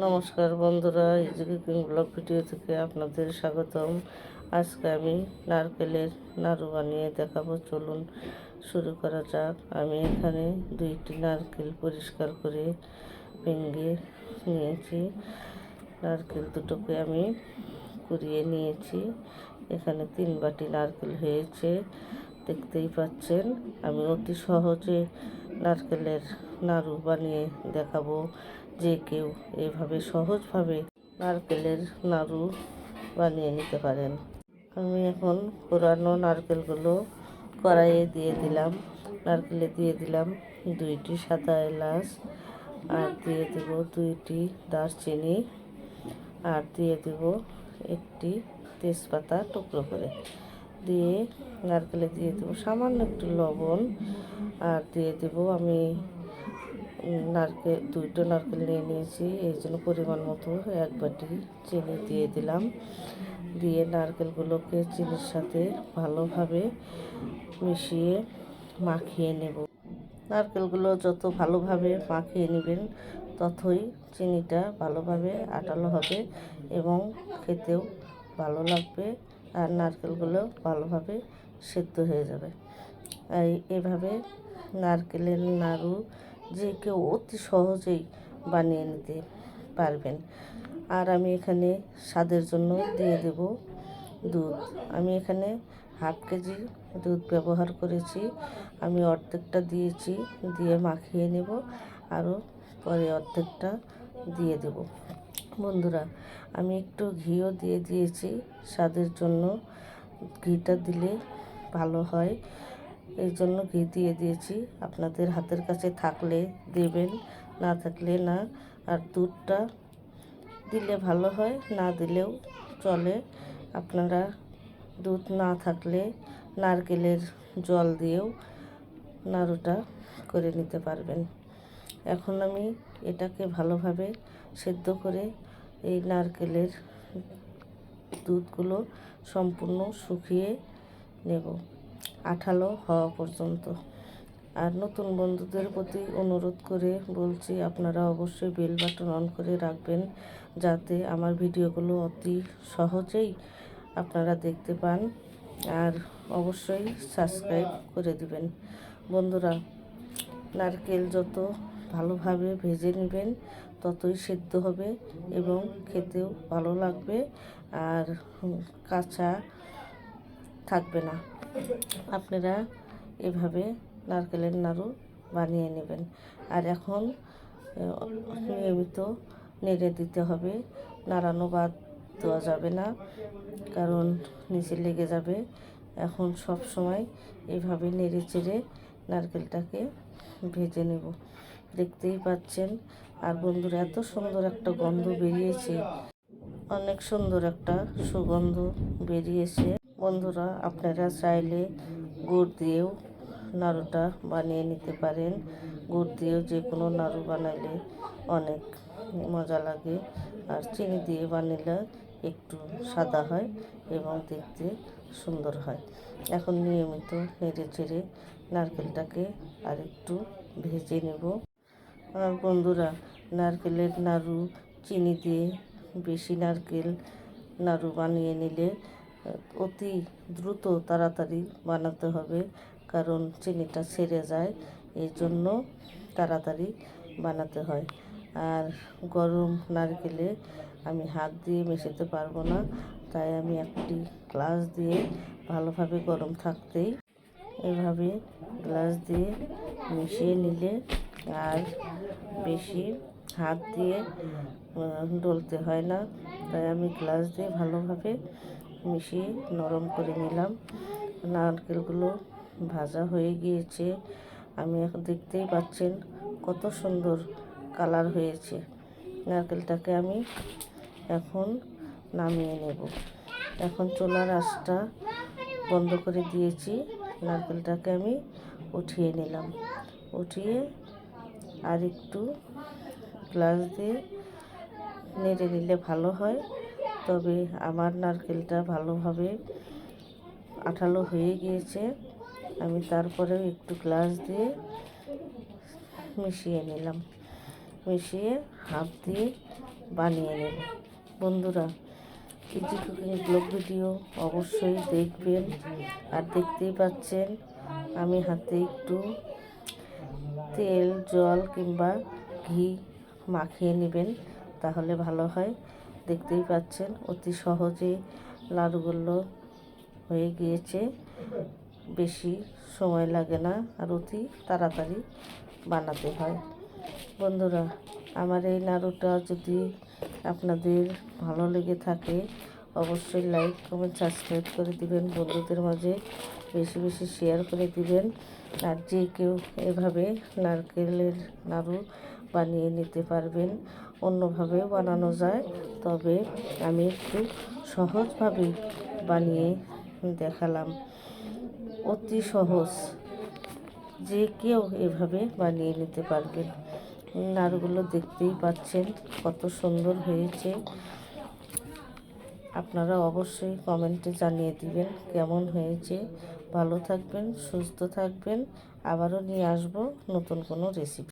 নমস্কার বন্ধুরা ইজিকে king blog video থেকে আপনাদের স্বাগতম। আজকে আমি নারকেলের নাড়ু বানিয়ে দেখাবো। চলুন শুরু করা যাক। আমি এখানে দুইটি নারকেল পরিষ্কার করে ভেঙে নিয়েছি। নারকেল দুটোকে আমি কুড়িয়ে নিয়েছি। এখানে তিন বাটি নারকেল হয়েছে। দেখতেই পাচ্ছেন, আমি অতি সহজে নারকেলের নাড়ু বানিয়ে দেখাবো। যে কেউ এভাবে সহজভাবে নারকেলের নাড়ু বানিয়ে নিতে পারেন। আমি এখন পুরানো নারকেলগুলো কড়াইয়ে দিয়ে দিলাম। নারকেলে দিয়ে দিলাম দুইটি সাদা এলাচ, আর দিয়ে দেব দুইটি দারচিনি, আর দিয়ে দেব একটি তেজপাতা টুকরো করে। দিয়ে নারকেলে দিয়ে দেবো সামান্য একটু লবণ, আর দিয়ে দেব আমি নারকেল দুইটা নারকেল নিয়ে নিয়েছি। এই জন্য পরিমাণ মতো এক বাটি চিনি দিয়ে দিলাম। দিয়ে নারকেলগুলোকে চিনির সাথে ভালোভাবে মিশিয়ে মাখিয়ে নেব। নারকেলগুলো যত ভালোভাবে মাখিয়ে নেবেন, ততই চিনিটা ভালোভাবে আটালো হবে এবং খেতেও ভালো লাগবে আর নারকেলগুলো ভালোভাবে সেদ্ধ হয়ে যাবে। এই এভাবে নারকেলের নাড়ু যে কেউ অতি সহজেই বানিয়ে নিতে পারবেন। আর আমি এখানে স্বাদের জন্য দিয়ে দেব দুধ। আমি এখানে হাফ কেজি দুধ ব্যবহার করেছি। আমি অর্ধেকটা দিয়েছি, দিয়ে মাখিয়ে নেব। আরও পরে অর্ধেকটা দিয়ে দেব। বন্ধুরা, আমি একটু ঘিও দিয়ে দিয়েছি। স্বাদের জন্য ঘিটা দিলে ভালো হয়। এই জন্য ঘি দিয়ে দিয়েছি। আপনাদের হাতের কাছে থাকলে দেবেন, না থাকলে না। আর দুধটা দিলে ভালো হয়, না দিলেও চলে। আপনারা দুধ না থাকলে নারকেলের জল দিয়েও নাড়ুটা করে নিতে পারবেন। এখন আমি এটাকে ভালোভাবে সেদ্ধ করে এই নারকেলের দুধগুলো সম্পূর্ণ শুকিয়ে নেব। আঠালো হওয়া পর্যন্ত। আর নতুন বন্ধুদের প্রতি অনুরোধ করে বলছি, আপনারা অবশ্যই বেল বাটন অন করে রাখবেন যাতে আমার ভিডিওগুলো অতি সহজেই আপনারা দেখতে পান। আর অবশ্যই সাবস্ক্রাইব করে দিবেন। বন্ধুরা, নারকেল যত ভালোভাবে ভেজে নেবেন, ততই সেদ্ধ হবে এবং খেতেও ভালো লাগবে। আর কাঁচা থাকবে না। আপনারা এভাবে নারকেলের নাড়ু বানিয়ে নেবেন। আর এখন নিয়মিত নেড়ে দিতে হবে। নাড়ানো বাদ দেওয়া যাবে না, কারণ নিচে লেগে যাবে। এখন সব সময় এভাবে নেড়ে চেড়ে নারকেলটাকে ভেজে নেব। দেখতেই পাচ্ছেন, আর বন্ধুরা এত সুন্দর একটা গন্ধ বেরিয়েছে। অনেক সুন্দর একটা সুগন্ধ বেরিয়েছে। বন্ধুরা, আপনারা চাইলে গুড় দিয়েও নাড়ুটা বানিয়ে নিতে পারেন। গুড় দিয়েও যে কোনো নাড়ু বানালে অনেক মজা লাগে। আর চিনি দিয়ে বানালে একটু সাদা হয় এবং দেখতে সুন্দর হয়। এখন নিয়মিত নেড়ে চেড়ে নারকেলটাকে আর একটু ভেজে নেব। আর বন্ধুরা, নারকেলের নাড়ু, চিনি দিয়ে বেশি নারকেল নাড়ু বানিয়ে নিলে অতি দ্রুত তাড়াতাড়ি বানাতে হবে, কারণ চিনিটা ছেড়ে যায়, এই জন্য তাড়াতাড়ি বানাতে হয়। আর গরম নারকেলে আমি হাত দিয়ে মেশাতে পারব না, তাই আমি একটি গ্লাস দিয়ে ভালোভাবে গরম থাকতেই এভাবে গ্লাস দিয়ে মিশিয়ে নিলে আর বেশি হাত দিয়ে ডলতে হয় না। তাই আমি গ্লাস দিয়ে ভালোভাবে মিশিয়ে নরম করে নিলাম। নারকেলগুলো ভাজা হয়ে গিয়েছে। আমি এখন দেখতেই পাচ্ছেন কত সুন্দর কালার হয়েছে। নারকেলটাকে আমি এখন নামিয়ে নেব। এখন চোলার আঁচটা বন্ধ করে দিয়েছি। নারকেলটাকে আমি উঠিয়ে নিলাম। উঠিয়ে আর একটু গ্লাস দিয়ে নেড়ে নিলে ভালো হয়। তবে আমার নারকেলটা ভালোভাবে আঠালো হয়ে গিয়েছে। আমি তারপরেও একটু গ্লাস দিয়ে মিশিয়ে নিলাম। মিশিয়ে হাফ দিয়ে বানিয়ে নেব বন্ধুরা ইজি কুকিং ব্লগ ভিডিও অবশ্যই দেখবেন আর দেখতেই পাচ্ছেন আমি হাতে একটু তেল, জল কিংবা ঘি মাখিয়ে নেবেন, তাহলে ভালো হয়। দেখতেই পাচ্ছেন, অতি সহজে লাড়ুগুলো হয়ে গিয়েছে। বেশি সময় লাগে না আর অতি তাড়াতাড়ি বানাতে হয়। বন্ধুরা, আমার এই নাড়ুটা যদি আপনাদের ভালো লেগে থাকে, অবশ্যই লাইক, কমেন্ট, সাবস্ক্রাইব করে দিবেন। বন্ধুদের মাঝে বেশি বেশি শেয়ার করে দিবেন। আর যে কেউ এভাবে নারকেলের নাড়ু বানিয়ে নিতে পারবেন অন্যভাবেও বানানো যায়। তবে আমি একটু সহজভাবে বানিয়ে দেখালাম। অতি সহজ। যে কেউ এভাবে বানিয়ে নিতে পারবেন। নাড়ুগুলো দেখতেই পাচ্ছেন কত সুন্দর হয়েছে। আপনারা অবশ্যই কমেন্টে জানিয়ে দিবেন কেমন হয়েছে। ভালো থাকবেন, সুস্থ থাকবেন। আবারও নিয়ে আসব নতুন কোনো রেসিপি